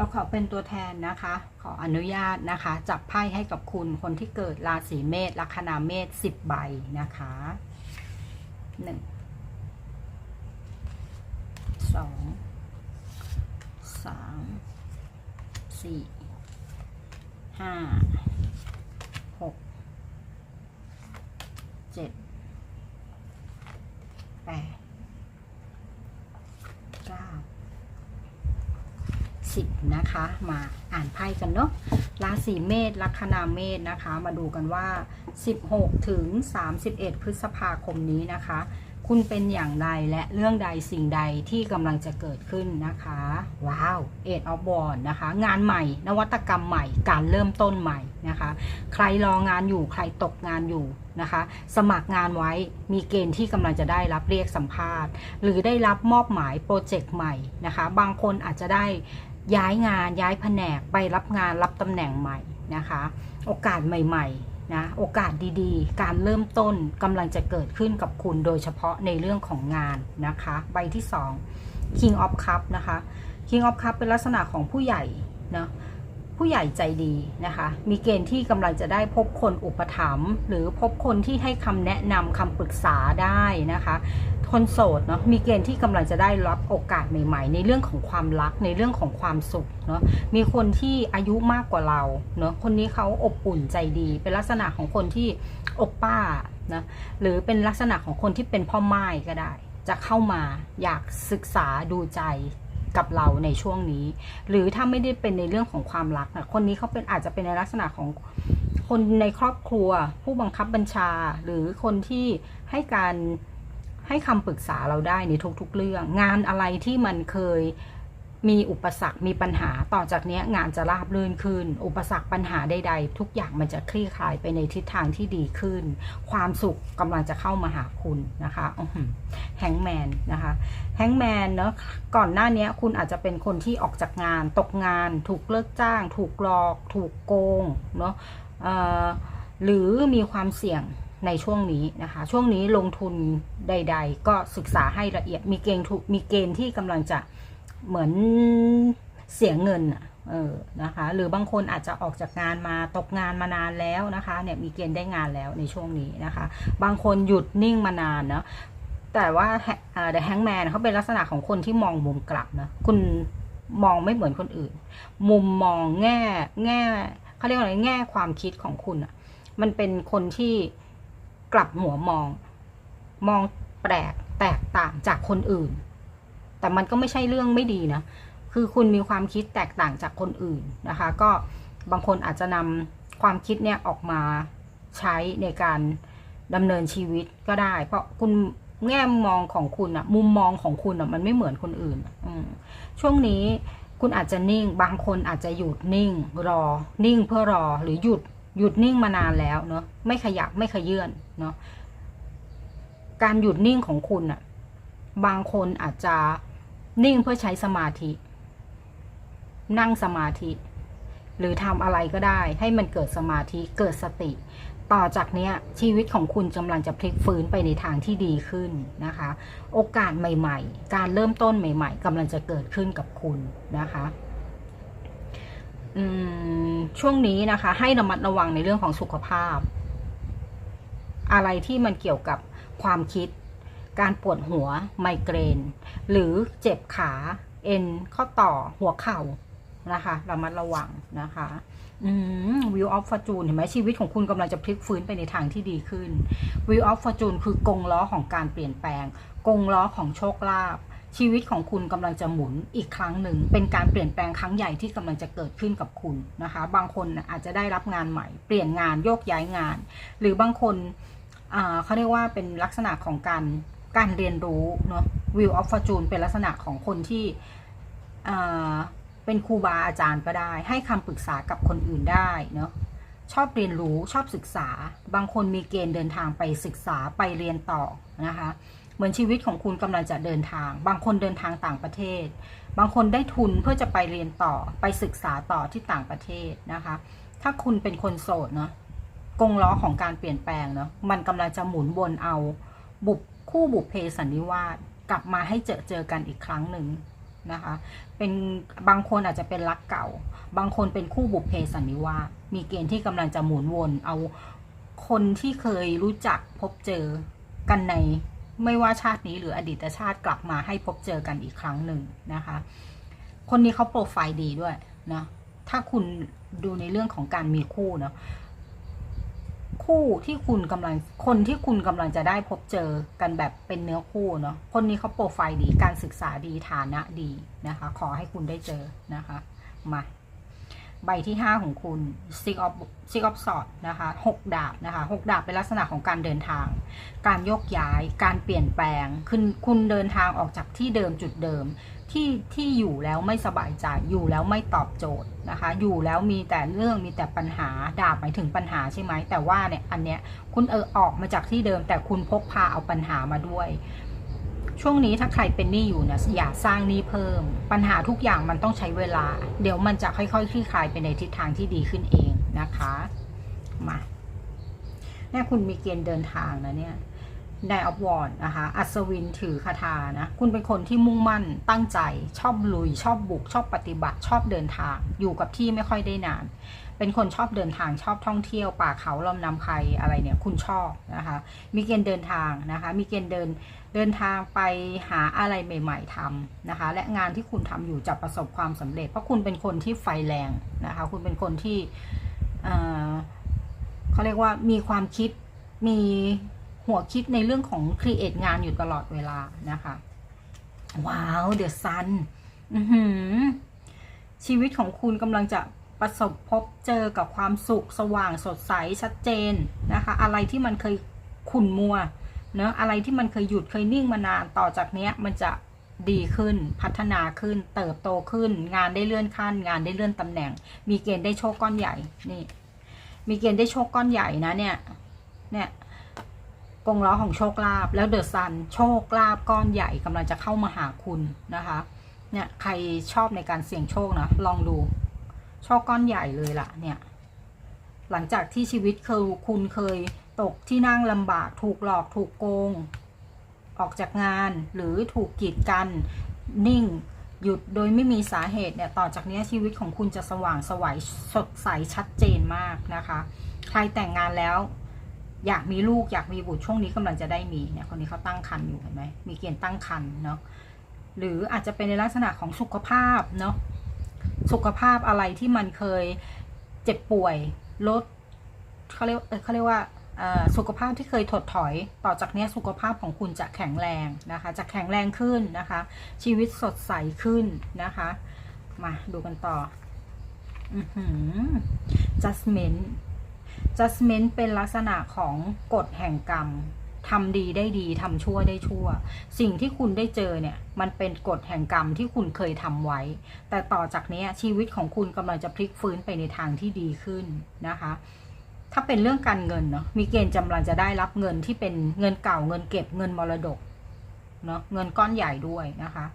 เราขอเป็นตัวแทนนะคะ ขออนุญาตนะคะ จับไพ่ให้กับคุณคนที่เกิดราศีเมษลัคนาเมษสิบใบนะคะหนึ่งสองสามสี่ห้าหกเจ็ดแปดเก้า สิบนะคะ มาอ่านไพ่กันเนาะราศีเมษลัคนาเมษนะคะ มาดูกันว่า 16 ถึง 31 พฤษภาคมนี้นะคะ คุณเป็นอย่างไรและเรื่องใดสิ่งใดที่กำลังจะเกิดขึ้นนะคะ ว้าวเอ็ดออฟบอลนะคะ งานใหม่ นวัตกรรมใหม่ การเริ่มต้นใหม่นะคะ ใครรองานอยู่ใครตกงานอยู่นะคะ สมัครงานไว้มีเกณฑ์ที่กำลังจะได้รับเรียกสัมภาษณ์ หรือได้รับมอบหมายโปรเจกต์ใหม่นะคะ บางคนอาจจะได้ ย้ายงานย้ายแผนกไปรับงานรับตำแหน่งใหม่นะคะ โอกาสใหม่ๆนะโอกาสดีๆ การเริ่มต้นกำลังจะเกิดขึ้นกับคุณโดยเฉพาะในเรื่องของงานนะคะ ใบที่ 2 King of Cup นะคะ King of Cup เป็นลักษณะของผู้ใหญ่เนาะผู้ใหญ่ใจดีนะคะ มีเกณฑ์ที่กำลังจะได้พบคนอุปถัมภ์หรือพบคนที่ให้คำแนะนำคำปรึกษาได้นะคะ คนโสดเนาะมีเกณฑ์ที่กำลังจะได้รับโอกาสใหม่ ๆ ในเรื่องของความรักในเรื่องของความสุขเนาะมีคนที่อายุมากกว่าเราเนาะคนนี้เขาอบอุ่นใจดี เป็นลักษณะของคนที่อบป้านะหรือเป็นลักษณะของคนที่เป็นพ่อไม้ก็ได้ จะเข้ามาอยากศึกษาดูใจกับเราในช่วงนี้ หรือถ้าไม่ได้เป็นในเรื่องของความรักนะคนนี้เขาเป็นอาจจะเป็นในลักษณะของคนในครอบครัว ผู้บังคับบัญชา หรือคนที่ให้การ ให้คำปรึกษาเราได้ในทุกๆเรื่อง งานอะไรที่มันเคยมีอุปสรรคมีปัญหาต่อจากนี้งานจะราบรื่นขึ้น อุปสรรคปัญหาใดๆ ทุกอย่างมันจะคลี่คลายไปในทิศทางที่ดีขึ้น ความสุขกำลังจะเข้ามาหาคุณนะคะแฮงแมนนะคะแฮงแมนเนาะก่อนหน้านี้คุณอาจจะเป็นคนที่ออกจากงาน ตกงาน ถูกเลิกจ้าง ถูกหลอก ถูกโกงเนาะหรือมีความเสี่ยง ในช่วงนี้นะคะ ช่วงนี้ลงทุนใด ๆ ก็ศึกษาให้ละเอียดมีเกณฑ์ถูกมีเกณฑ์ที่กำลังจะเหมือนเสียเงินอะเออนะคะ หรือบางคนอาจจะออกจากงานมาตกงานมานานแล้วนะคะเนี่ยมีเกณฑ์ได้งานแล้วในช่วงนี้นะคะ บางคนหยุดนิ่งมานานเนาะแต่ว่าเดอะแฮงแมนเขาเป็นลักษณะของคนที่มองมุมกลับนะคุณมองไม่เหมือนคนอื่น มุมมองแง่แง่เขาเรียกว่าอะไรแง่ความคิดของคุณอะมันเป็นคนที่ กลับหัวมอง มองแปลกแตกต่างจากคนอื่น แต่มันก็ไม่ใช่เรื่องไม่ดีนะ คือคุณมีความคิดแตกต่างจากคนอื่นนะคะ ก็บางคนอาจจะนำความคิดเนี่ยออกมาใช้ในการดำเนินชีวิตก็ได้ เพราะคุณแง่มองของคุณอะมุมมองของคุณอะมันไม่เหมือนคนอื่นอืช่วงนี้คุณอาจจะนิ่ง บางคนอาจจะหยุดนิ่ง รอ นิ่งเพื่อรอหรือหยุด หยุดนิ่งมานานแล้วเนาะไม่ขยับไม่ขยื่นเนาะการหยุดนิ่งของคุณอะบางคนอาจจะนิ่งเพื่อใช้สมาธิ นั่งสมาธิ หรือทำอะไรก็ได้ ให้มันเกิดสมาธิเกิดสติ ต่อจากเนี้ยชีวิตของคุณกำลังจะพลิกฟื้นไปในทางที่ดีขึ้นนะคะ โอกาสใหม่ ๆ การเริ่มต้นใหม่ ๆกำลังจะเกิดขึ้นกับคุณนะคะ ช่วงนี้นะคะ ให้ระมัดระวังในเรื่องของสุขภาพ อะไรที่มันเกี่ยวกับความคิด การปวดหัวไมเกรน หรือเจ็บขาเอ็นข้อต่อหัวเข่านะคะระมัดระวังนะคะวิวออฟฟอร์จูนเห็นไหมชีวิตของคุณกำลังจะพลิกฟื้นไปในทางที่ดีขึ้นวิวออฟฟอร์จูนคือกงล้อของการเปลี่ยนแปลง กงล้อของโชคลาภ ชีวิตของคุณกำลังจะหมุนอีกครั้งหนึ่ง เป็นการเปลี่ยนแปลงครั้งใหญ่ที่กำลังจะเกิดขึ้นกับคุณนะคะ บางคนอาจจะได้รับงานใหม่ เปลี่ยนงานโยกย้ายงาน หรือบางคนเขาเรียกว่าเป็นลักษณะของการการเรียนรู้เนาะวิวออฟฟอร์จูนเป็นลักษณะของคนที่เป็นครูบาอาจารย์ก็ได้ ให้คำปรึกษากับคนอื่นได้เนาะชอบเรียนรู้ชอบศึกษา บางคนมีเกณฑ์เดินทางไปศึกษาไปเรียนต่อนะคะ เหมือนชีวิตของคุณกำลังจะเดินทาง บางคนเดินทางต่างประเทศ บางคนได้ทุนเพื่อจะไปเรียนต่อไปศึกษาต่อที่ต่างประเทศนะคะ ถ้าคุณเป็นคนโสดเนาะกงล้อของการเปลี่ยนแปลงเนาะมันกำลังจะหมุนวนเอา บุบคู่บุพเพสันนิวาสกลับมาให้เจอเจอกันอีกครั้งหนึ่งนะคะ เป็นบางคนอาจจะเป็นรักเก่า บางคนเป็นคู่บุพเพสันนิวาสมีเกณฑ์ที่กำลังจะหมุนวนเอาคนที่เคยรู้จักพบเจอกันใน ไม่ว่าชาตินี้หรืออดีตชาติกลับมาให้พบเจอกันอีกครั้งหนึ่งนะคะ คนนี้เขาโปรไฟล์ดีด้วยนะถ้าคุณดูในเรื่องของการมีคู่เนาะคู่ที่คุณกำลังคนที่คุณกำลังจะได้พบเจอกันแบบเป็นเนื้อคู่เนาะคนนี้เขาโปรไฟล์ดีการศึกษาดีฐานะดีนะคะ ขอให้คุณได้เจอนะคะ มา ใบที่ 5 ของคุณ six of six of swords นะคะหกดาบนะคะหกดาบเป็นลักษณะของการเดินทาง การโยกย้าย การเปลี่ยนแปลงคุณคุณเดินทางออกจากที่เดิมจุดเดิม ที่ที่อยู่แล้วไม่สบายใจ อยู่แล้วไม่ตอบโจทย์นะคะ อยู่แล้วมีแต่เรื่องมีแต่ปัญหา ดาบหมายถึงปัญหาใช่ไหม แต่ว่าเนี่ยอันเนี้ยคุณเออออกมาจากที่เดิม แต่คุณพกพาเอาปัญหามาด้วย ช่วงนี้ถ้าใครเป็นหนี้อยู่เนี่ยอย่าสร้างหนี้เพิ่ม ปัญหาทุกอย่างมันต้องใช้เวลา เดี๋ยวมันจะค่อยๆคลี่คลายไปในทิศทางที่ดีขึ้นเองนะคะมาเนี่ยคุณมีเกณฑ์เดินทางนะเนี่ย นายออฟวอนนะคะ อัศวินถือคาถานะ คุณเป็นคนที่มุ่งมั่น ตั้งใจ ชอบลุย ชอบบุก ชอบปฏิบัติ ชอบเดินทาง อยู่กับที่ไม่ค่อยได้นาน เป็นคนชอบเดินทาง ชอบท่องเที่ยว ป่าเขาลำนำไพรอะไรเนี่ย คุณชอบนะคะ มีเกณฑ์เดินทางนะคะ มีเกณฑ์เดิน เดินทางไปหาอะไรใหม่ ๆทำนะคะ และงานที่คุณทำอยู่จะประสบความสำเร็จ เพราะคุณเป็นคนที่ไฟแรงนะคะ คุณเป็นคนที่เขาเรียกว่ามีความคิด มี หัวคิดในเรื่องของครีเอทงานอยู่ตลอดเวลานะคะ ว้าวเดือะซันชีวิตของคุณกำลังจะประสบพบเจอกับความสุขสว่างสดใสชัดเจนนะคะ อะไรที่มันเคยขุ่นมัวเนอะอะไรที่มันเคยหยุดเคยนิ่งมานานต่อจากเนี้ย มันจะดีขึ้นพัฒนาขึ้น เติบโตขึ้น งานได้เลื่อนขั้น งานได้เลื่อนตำแหน่ง มีเกณฑ์ได้โชคก้อนใหญ่นี่ มีเกณฑ์ได้โชคก้อนใหญ่นะเนี่ยเนี่ย กงล้อของโชคลาภแล้วเดอะซันโชคลาภก้อนใหญ่กำลังจะเข้ามาหาคุณนะคะเนี่ยใครชอบในการเสี่ยงโชคนะลองดูโชคก้อนใหญ่เลยล่ะเนี่ยหลังจากที่ชีวิตเคยคุณเคยตกที่นั่งลำบากถูกหลอกถูกโกง ออกจากงานหรือถูกกีดกัน นิ่งหยุดโดยไม่มีสาเหตุเนี่ยต่อจากนี้ชีวิตของคุณจะสว่างสวัยสดใสชัดเจนมากนะคะ ใครแต่งงานแล้ว อยากมีลูกอยากมีบุตรช่วงนี้กำลังจะได้มีเนี่ยคนนี้เขาตั้งครรภ์อยู่เห็นไหมมีเกณฑ์ตั้งครรภ์เนาะหรืออาจจะเป็นในลักษณะของสุขภาพเนาะสุขภาพอะไรที่มันเคยเจ็บป่วยลดเขาเรียกเขาเรียกว่าสุขภาพที่เคยถดถอยต่อจากนี้สุขภาพของคุณจะแข็งแรงนะคะ จะแข็งแรงขึ้นนะคะ ชีวิตสดใสขึ้นนะคะ มาดูกันต่อ อือหือ judgment judgment เป็นลักษณะของกฎแห่งกรรมทำดีได้ดีทำชั่วได้ชั่ว สิ่งที่คุณได้เจอเนี่ย มันเป็นกฎแห่งกรรมที่คุณเคยทำไว้ แต่ต่อจากนี้ชีวิตของคุณกำลังจะพลิกฟื้นไปในทางที่ดีขึ้นนะคะ ถ้าเป็นเรื่องการเงินเนาะมีเกณฑ์กำลังจะได้รับเงินที่เป็นเงินเก่าเงินเก็บเงินมรดกเนาะเงินก้อนใหญ่ด้วยนะคะ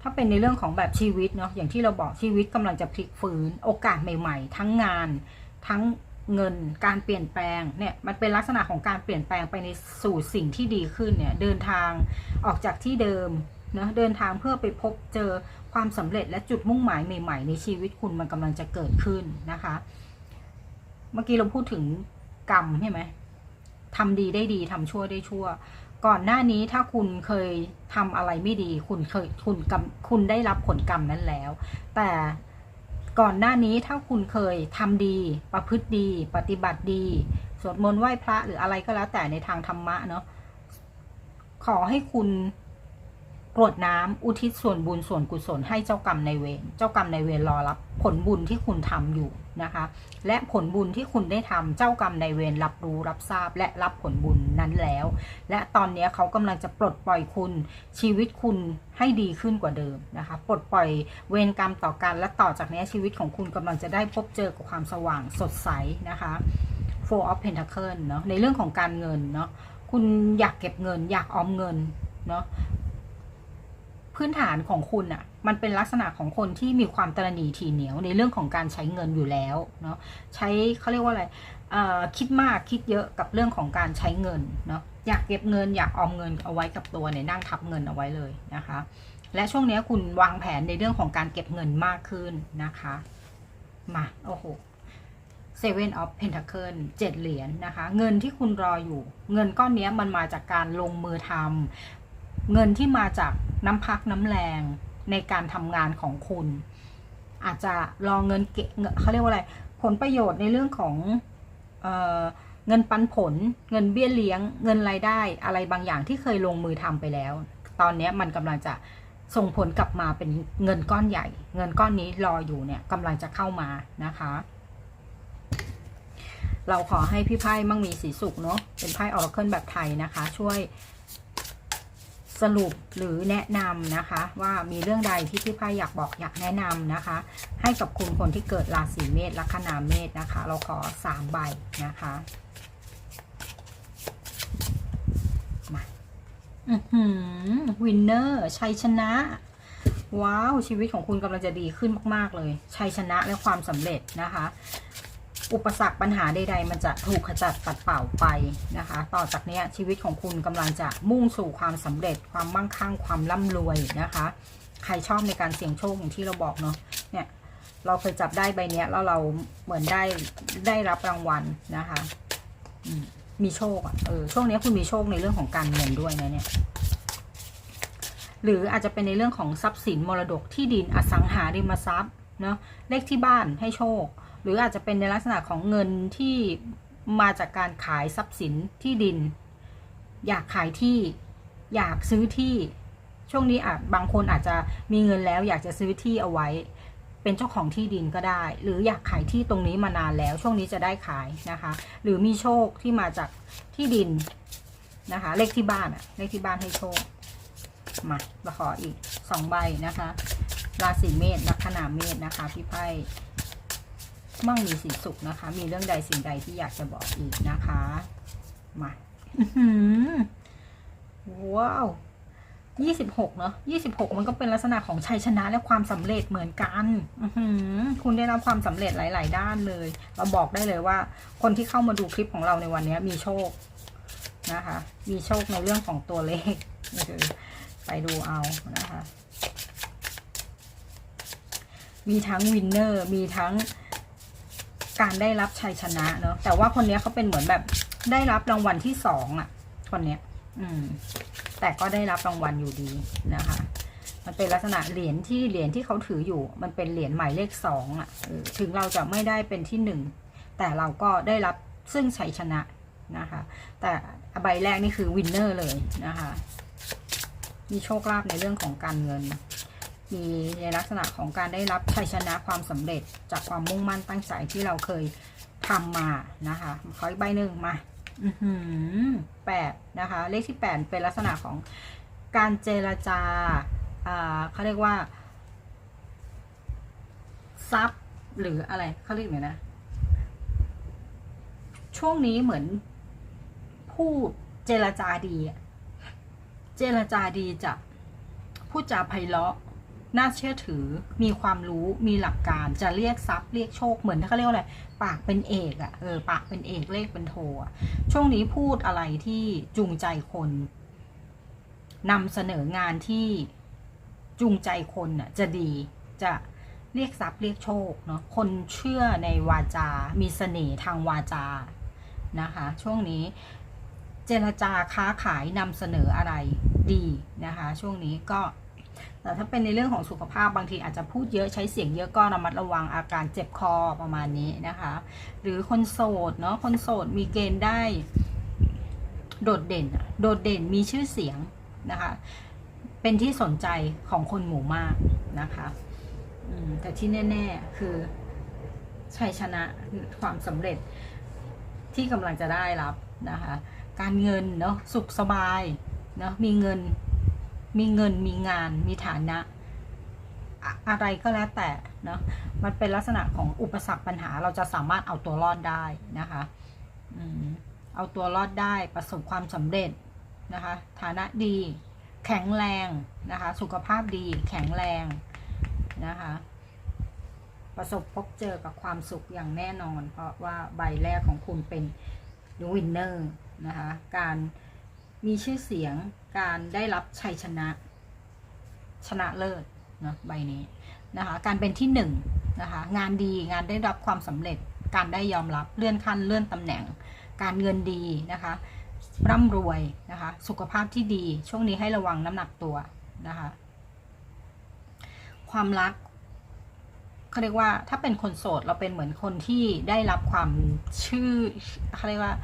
ถ้าเป็นในเรื่องของแบบชีวิตเนาะอย่างที่เราบอกชีวิตกำลังจะพลิกฟื้นโอกาสใหม่ ๆ ทั้งงานทั้ง เงินการเปลี่ยนแปลงเนี่ยมันเป็นลักษณะของการเปลี่ยนแปลงไปในสู่สิ่งที่ดีขึ้นเนี่ยเดินทางออกจากที่เดิมเนะเดินทางเพื่อไปพบเจอความสำเร็จและจุดมุ่งหมายใหม่ๆ ในชีวิตคุณมันกำลังจะเกิดขึ้นนะคะ เมื่อกี้เราพูดถึงกรรมใช่ไหมทำดีได้ดีทำชั่วได้ชั่ว ก่อนหน้านี้ถ้าคุณเคยทำอะไรไม่ดี คุณเคยคุณกรรมคุณได้รับผลกรรมนั้นแล้ว แต่ ก่อนหน้านี้ถ้าคุณเคยทำดี ประพฤติดี ปฏิบัติดี สวดมนต์ไหว้พระหรืออะไรก็แล้วแต่ในทางธรรมะเนาะขอให้คุณ กรวดน้ำอุทิศส่วนบุญส่วนกุศลให้เจ้ากรรมในเวร เจ้ากรรมในเวรรอรับ ผลบุญที่คุณทำอยู่นะคะ และผลบุญที่คุณได้ทำเจ้ากรรมในเวรรับรู้รับทราบและรับผลบุญนั้นแล้ว และตอนนี้เขากำลังจะปลดปล่อยคุณชีวิตคุณให้ดีขึ้นกว่าเดิมนะคะ ปลดปล่อยเวรกรรมต่อกัน และต่อจากนี้ชีวิตของคุณกำลังจะได้พบเจอกับความสว่างสดใสนะคะ Four of Pentacle เนาะในเรื่องของการเงินเนาะคุณอยากเก็บเงินอยากออมเงินเนาะ พื้นฐานของคุณอะ่ะมันเป็นลักษณะของคนที่มีความตระหนี่ทีเหนียวในเรื่องของการใช้เงินอยู่แล้วเนาะใช้เขาเรียกว่าอะไรอ่อคิดมากคิดเยอะกับเรื่องของการใช้เงินเนาะอยากเก็บเงินอยากออมเงินเอาไว้กับตัวเนี่ยนั่งทับเงินเอาไว้เลยนะคะ และช่วงนี้คุณวางแผนในเรื่องของการเก็บเงินมากขึ้นนะคะมาโอ้โห Seven of Pentacle เจ็ดเหรียญนะคะ เงินที่คุณรออยู่ เงินก้อนนี้มันมาจากการลงมือทำ เงินที่มาจากน้ำพักน้ำแรงในการทำงานของคุณ อาจจะรอเงินเกเขาเรียกว่าอะไร ผลประโยชน์ในเรื่องของเออเงินปันผล เงินเบี้ยเลี้ยง เงินรายได้อะไรบางอย่างที่เคยลงมือทำไปแล้ว ตอนนี้มันกำลังจะส่งผลกลับมาเป็นเงินก้อนใหญ่ เงินก้อนนี้รออยู่เนี่ยกำลังจะเข้ามานะคะ เราขอให้พี่ไพ่มั่งมีสีสุขเนาะเป็นไพ่ออร์เคิลแบบไทยนะคะ ช่วย สรุปหรือแนะนำนะคะ ว่ามีเรื่องใดที่พี่ไพ่อยากบอกอยากแนะนำนะคะ ให้กับคุณคนที่เกิดราศีเมษลัคนาเมษนะคะ เราขอสามใบนะคะมาอือหือวินเนอร์ชัยชนะ ว้าว ชีวิตของคุณกำลังจะดีขึ้นมาก ๆ เลย ชัยชนะและความสำเร็จนะคะ อุปสรรคปัญหาใด ๆ มันจะถูกขจัดปัดเป่าไปนะคะ ต่อจากนี้ชีวิตของคุณกำลังจะมุ่งสู่ความสำเร็จความมั่งคั่งความร่ำรวยนะคะ ใครชอบในการเสี่ยงโชคอย่างที่เราบอกเนาะเนี่ยเราเคยจับได้ใบเนี้ยแล้วเราเหมือนได้ได้รับรางวัลนะคะมีโชคอะเออช่วงนี้คุณมีโชคในเรื่องของการเงินด้วยนะเนี่ยหรืออาจจะเป็นในเรื่องของทรัพย์สินมรดกที่ดินอสังหาริมทรัพย์เนาะเลขที่บ้านให้โชค หรืออาจจะเป็นในลักษณะของเงินที่มาจากการขายทรัพย์สินที่ดิน อยากขายที่อยากซื้อที่ช่วงนี้อาจบางคนอาจจะมีเงินแล้ว อยากจะซื้อที่เอาไว้ เป็นเจ้าของที่ดินก็ได้ หรืออยากขายที่ตรงนี้มานานแล้ว ช่วงนี้จะได้ขายนะคะ หรือมีโชคที่มาจากที่ดินนะคะ เลขที่บ้านอะเลขที่บ้านให้โชคมาเราขออีกสองใบนะคะราศีเมษลัคนาเมษนะคะพี่ไพ่ มั่งมีสีสุขนะคะ มีเรื่องใดสิ่งใดที่อยากจะบอกอีกนะคะ มาอื้อหือว้าวยี่สิบหกเนาะยี่สิบหกมันก็เป็นลักษณะของชัยชนะและความสำเร็จเหมือนกันอือหือคุณได้รับความสำเร็จหลาย ๆ ด้านเลย เราบอกได้เลยว่า คนที่เข้ามาดูคลิปของเราในวันนี้มีโชคนะคะ มีโชคในเรื่องของตัวเลขนี่คือไปดูเอานะคะ มีทั้งวินเนอร์ มีทั้ง การได้รับชัยชนะเนาะแต่ว่าคนนี้เขาเป็นเหมือนแบบได้รับรางวัลที่สองอะคนเนี้ย อืม แต่ก็ได้รับรางวัลอยู่ดีนะคะ มันเป็นลักษณะเหรียญที่เหรียญที่เขาถืออยู่ มันเป็นเหรียญหมายเลขสองอะถึงเราจะไม่ได้เป็นที่หนึ่งแต่เราก็ได้รับซึ่งชัยชนะนะคะ แต่ใบแรกนี่คือวินเนอร์เลยนะคะ มีโชคลาภในเรื่องของการเงิน มีในลักษณะของการได้รับชัยชนะความสำเร็จจากความมุ่งมั่นตั้งใจที่เราเคยทำมานะคะขออีกใบหนึ่งมาแปดนะคะ เลขที่แปดเป็นลักษณะของการเจรจาเขาเรียกว่าทรัพย์หรืออะไรเขาเรียกไงนะ ช่วงนี้เหมือนพูดเจรจาดี เจรจาดีจะพูดจาไพเราะ น่าเชื่อถือมีความรู้มีหลักการจะเรียกทรัพย์เรียกโชคเหมือนที่เขาเรียกว่าอะไรปากเป็นเอกอะ่ะเออปากเป็นเอกเลขเป็นโทอะช่วงนี้พูดอะไรที่จูงใจคนนำเสนองานที่จูงใจคนน่ะจะดีจะเรียกทรัพย์เรียกโชคเนาะคนเชื่อในวาจา มีเสน่ห์ทางวาจานะคะ ช่วงนี้เจรจาค้าขายนำเสนออะไรดีนะคะ ช่วงนี้ก็ แต่ถ้าเป็นในเรื่องของสุขภาพบางทีอาจจะพูดเยอะใช้เสียงเยอะก็ระมัดระวังอาการเจ็บคอประมาณนี้นะคะ หรือคนโสดเนาะคนโสดมีเกณฑ์ได้ โดดเด่นอะโดดเด่นมีชื่อเสียงนะคะ เป็นที่สนใจของคนหมู่มากนะคะแต่ที่แน่ ๆ คือชัยชนะความสำเร็จที่กำลังจะได้รับนะคะ การเงินเนาะสุขสบายเนาะมีเงิน มีเงินมีงานมีฐานะอะอะไรก็แล้วแต่เนาะมันเป็นลักษณะของอุปสรรคปัญหาเราจะสามารถเอาตัวรอดได้นะคะอเอาตัวรอดได้ประสบความสำเร็จนะคะ ฐานะดี แข็งแรงนะคะ สุขภาพดี แข็งแรงนะคะ ประสบพบเจอกับความสุขอย่างแน่นอน เพราะว่าใบแรกของคุณเป็นวินเนอร์นะคะ การ มีชื่อเสียงการได้รับชัยชนะ ชนะเลิศนะใบนี้นะคะการเป็นที่หนึ่งนะคะงานดีงานได้รับความสำเร็จการได้ยอมรับเลื่อนขั้นเลื่อนตำแหน่ง การเงินดีนะคะร่ำรวยนะคะสุขภาพที่ดีช่วงนี้ให้ระวังน้ำหนักตัวนะคะความรักเขาเรียกว่าถ้าเป็นคนโสดเราเป็นเหมือนคนที่ได้รับความชื่อเขาเรียกว่า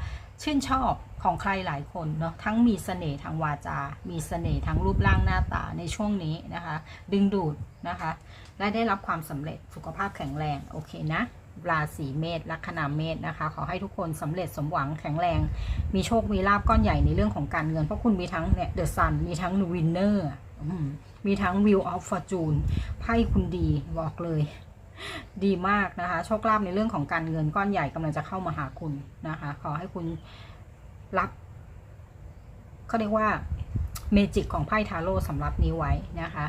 ชื่นชอบของใครหลายคนเนาะทั้งมีเสน่ห์ทางวาจา มีเสน่ห์ทางรูปร่างหน้าตาในช่วงนี้นะคะ ดึงดูดนะคะ และได้รับความสำเร็จสุขภาพแข็งแรงโอเคนะราศีเมษลัคนาเมษนะคะ ขอให้ทุกคนสำเร็จสมหวังแข็งแรง มีโชคมีลาบก้อนใหญ่ในเรื่องของการเงิน เพราะคุณมีทั้งเนี่ยเดอะซันมีทั้งวินเนอร์มีทั้งวิวออฟฟอร์จูนไพ่คุณดีบอกเลย ดีมากนะคะ โชคลาภในเรื่องของการเงินก้อนใหญ่กำลังจะเข้ามาหาคุณนะคะ ขอให้คุณรับเขาเรียกว่าเมจิกของไพ่ทาโร่สำหรับนี้ไว้นะคะ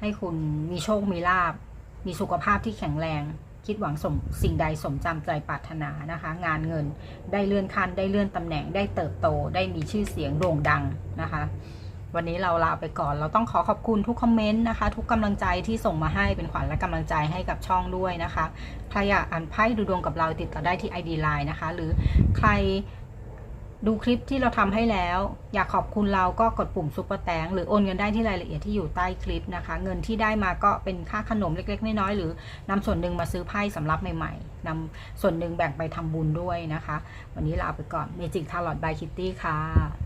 ให้คุณมีโชคมีลาบ มีสุขภาพที่แข็งแรง คิดหวังสมสิ่งใดสมจำใจปรารถนานะคะ งานเงินได้เลื่อนขั้นได้เลื่อนตำแหน่งได้เติบโต ได้มีชื่อเสียงโด่งดังนะคะ วันนี้เราลาไปก่อน เราต้องขอขอบคุณทุกคอมเมนต์นะคะ ทุกกำลังใจที่ส่งมาให้เป็นขวัญและกำลังใจให้กับช่องด้วยนะคะ ใครอยากอ่านไพ่ดูดวงกับเราติดต่อได้ที่ ID Line นะคะ หรือใครดูคลิปที่เราทำให้แล้ว อยากขอบคุณเราก็กดปุ่มซุปเปอร์แตงหรือโอนเงินได้ที่รายละเอียดที่อยู่ใต้คลิปนะคะ เงินที่ได้มาก็เป็นค่าขนมเล็ก ๆ น้อยๆหรือนำส่วนหนึ่งมาซื้อไพ่สำหรับใหม่ ๆนำส่วนหนึ่งแบ่งไปทำบุญด้วยนะคะ วันนี้ลาไปก่อนเมจิกทาร์ลอตบายคิตตี้ค่ะ